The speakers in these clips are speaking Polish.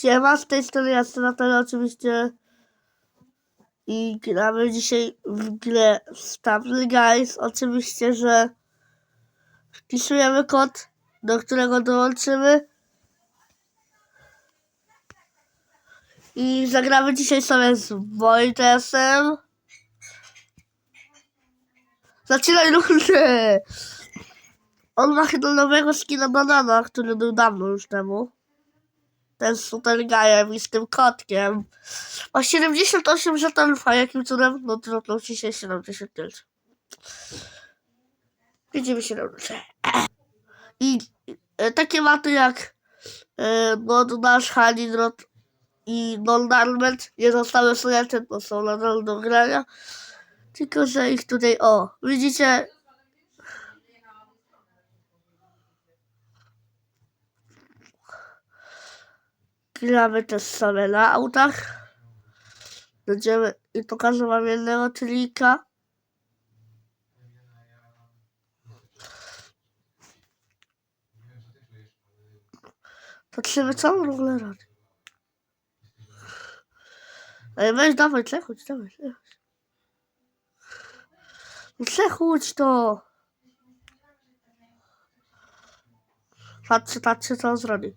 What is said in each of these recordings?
Siema, z tej strony Senator oczywiście i gramy dzisiaj w grę Stable Guys. Oczywiście, że wpisujemy kod, do którego dołączymy i zagramy dzisiaj sobie z Wojtesem. Zaczynaj rundę! On ma chyba nowego skina banana, który był dawno już temu ten super gajem i z tym kotkiem. Ma 78 żetonów, a jakim cudem? No trudno ci się 75. Widzimy się na górze. I e, takie maty jak e, Mod Nasz, Hanidrot i Non-Darment nie zostały usunięte, bo są nadal do grania. Tylko, że ich tutaj, o, widzicie, gramy też sobie na autach. Będziemy i pokażę wam jednego trika. Patrzymy co on w ogóle robi. Ej, weź dawaj, przechodź, dawaj, przechodź. No przechodź to. Patrzcie, patrzcie co on zrobi.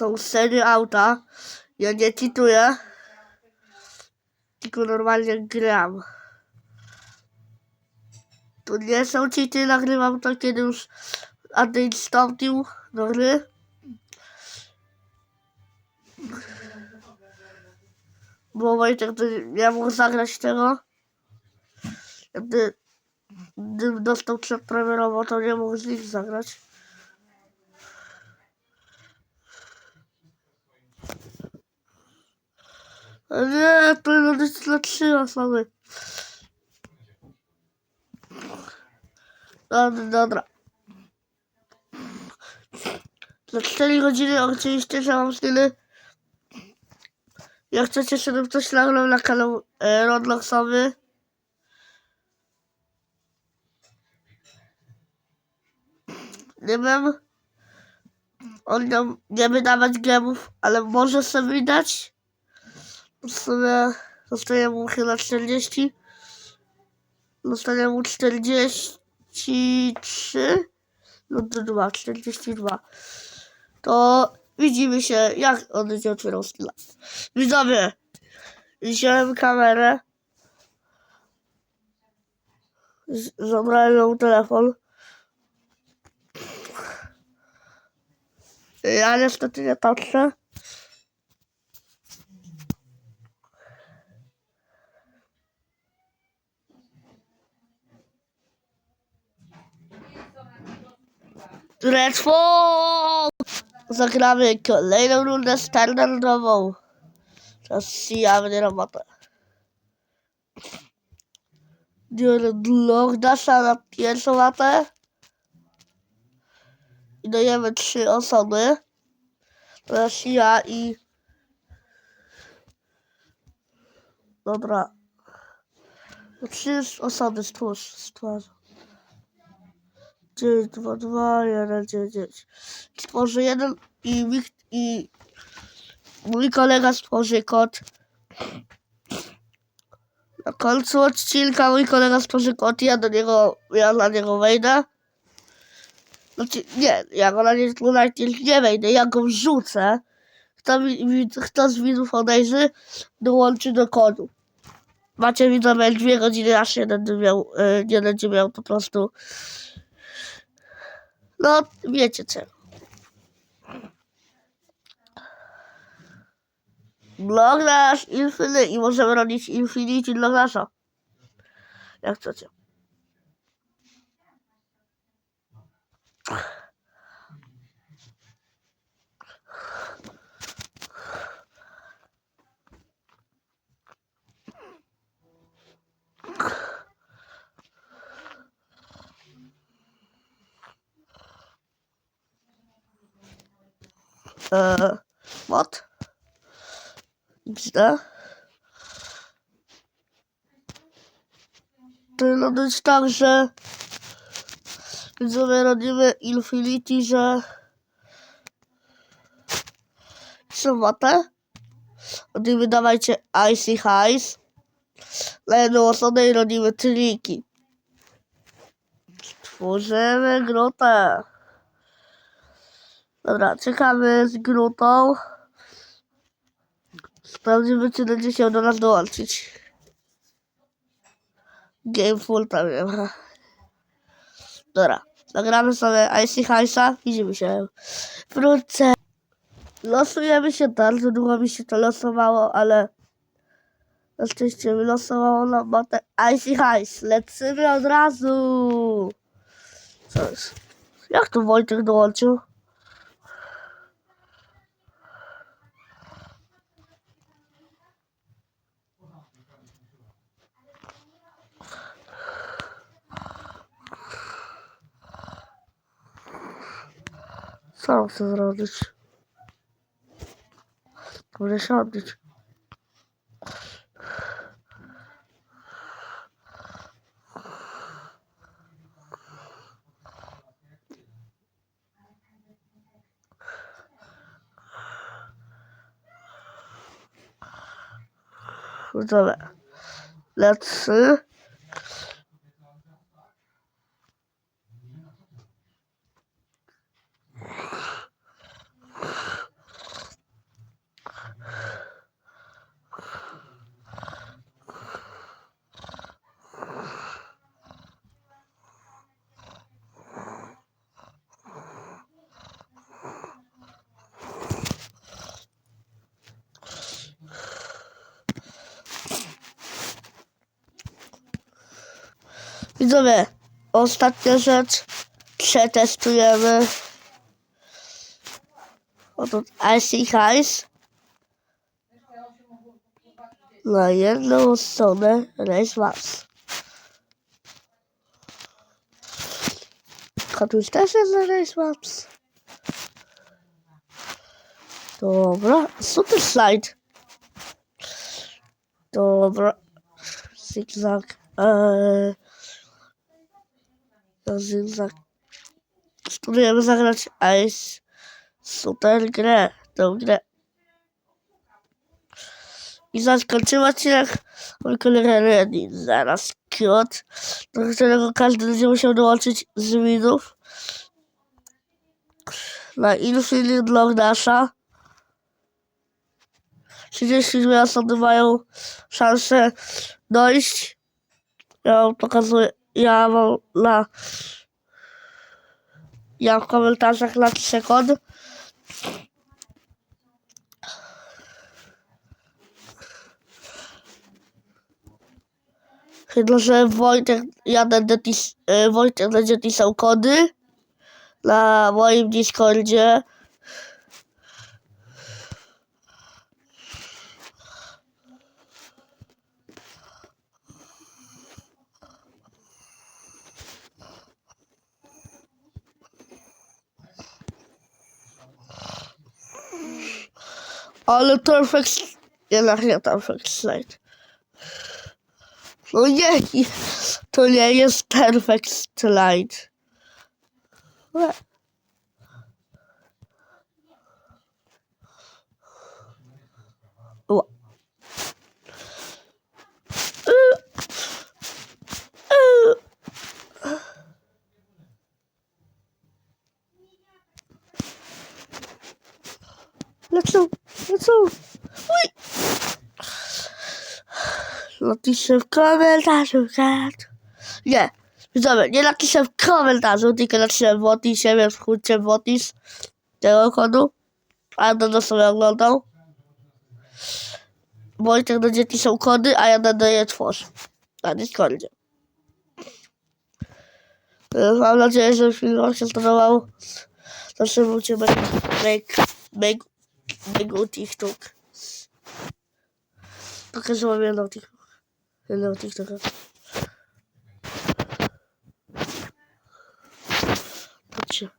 Są sery auta. Ja nie cheatuję. Tylko normalnie gram. Tu nie są cheaty, nagrywam to kiedy już Andrzej wstąpił do gry. Bo Wojtek to nie mógł zagrać tego. Gdy, gdybym dostał przedpremierowo, to nie mógł z nich zagrać. Nie, to jest dla trzy osoby. Dobra, dobra. Za 4 godziny oczywiście, mam skiny. Jak chcecie, żebym coś nagrał na kanał e, Robloxowy. Nie wiem. On nam nie wydawać gemów, ale może sobie dać. Sumie zostaje mu chyba 40. Zostaje mu 43. No to 2, 42. To widzimy się, jak on będzie otwierał skilla. Widzowie, wziąłem kamerę. Zabrałem ją telefon. Ja niestety nie patrzę. Retro! Zagramy kolejną rundę standardową. Teraz sijamy robotę. Biorę Lordasa na pierwszą mapę. I dajemy trzy osoby. Teraz ja i... Dobra. Trzy osoby stwórz, stworzę. 9, 2, 2, 1, 9, 9. Stworzy jeden i, i mój kolega stworzy kod. Na końcu odcinka mój kolega stworzy kod, ja do niego, ja na niego wejdę. Znaczy, nie, ja go na niego nie wejdę, ja go wrzucę. Kto, kto z widzów odejrzy, dołączy do kodu. Macie widzowie dwie godziny, aż jeden miał, e, nie będzie miał po prostu no, wiecie co. Blog nasz Infinity i możemy robić Infinity dla nasza. Jak chcecie. Eee, what? XD. powinno być tak, że widzowie robimy Infinity, że sobotę robimy dawajcie Icy Highs na jedną osobę i robimy triki. Tworzymy grotę. Dobra, czekamy z grotą. Sprawdzimy, czy będzie się do nas dołączyć. Game full tam nie ma. Dobra, nagramy sobie Icy Highsa. Widzimy się wkrótce. Losujemy się bardzo długo mi się to losowało, ale na szczęście wylosowało nam batę Icy Highs. Lecimy od razu. Co jest? Jak tu Wojtek dołączył? Co on chce zrobić? Może się odbić. Dobra. Widzowie, ostatnia rzecz. Przetestujemy. Oto Icy Highs. Na jedną stronę Race Maps. Katuś też jest na Race Maps. Dobra, super slajd. Dobra. Zigzag. Eee. Spróbujemy zagrać Ice super grę, tą grę. I zaskoczył odcinek Wielkory Ready. Zaraz kod, do którego każdy będzie musiał dołączyć z widzów. Na Infinite Log Dasha. 32 osoby mają szansę dojść. Ja wam pokazuję, ja mam na ja w komentarzach napiszę kod. Chyba, że Wojtek, ja będę tis, e, Wojtek będzie pisał kody na moim Discordzie. Ale perfect, jednak nie perfect slide. No nie, to nie jest perfect slide. Napiszę w komentarzu, tak? Nie, widzowie, nie napiszę w komentarzu, tylko napiszę w opisie, więc wchódźcie w opis tego kodu. A ja będę sobie oglądał. Wojtek będzie pisał kody, a ja będę je tworzył na Discordzie. Mam nadzieję, że film wam się spodobał. Zasubujcie make, make, make TikTok. Pokażę wam jedną TikTok. 56 dakika. Uçu.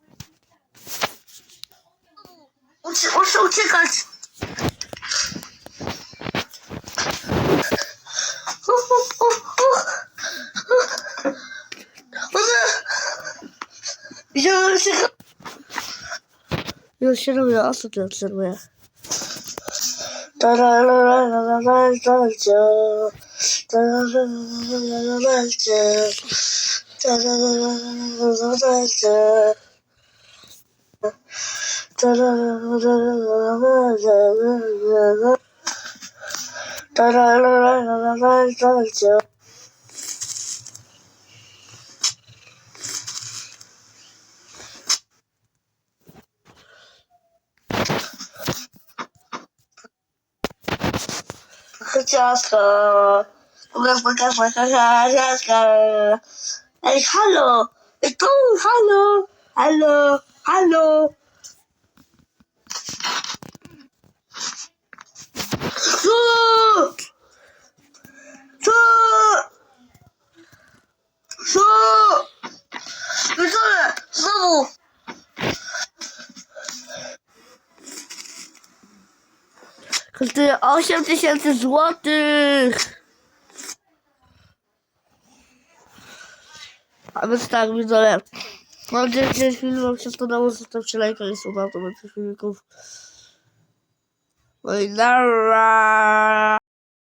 Uçu, uçu, uçu kaç. Yılışırım ya, asıl yılışırım ya. Da da da da da da da da Хотя э, Podcast, Podcast, Podcast, Podcast, Podcast. Ich, hallo. Ich komme, hallo. Hallo, hallo. So. So. So. Bitte. So. Kızdı, akşam dışarısı soğuktır. A więc tak, widzowie. Mam nadzieję, że ten film wam się podobał. Zostawcie lajka i suba, to będzie filmików. No i nara!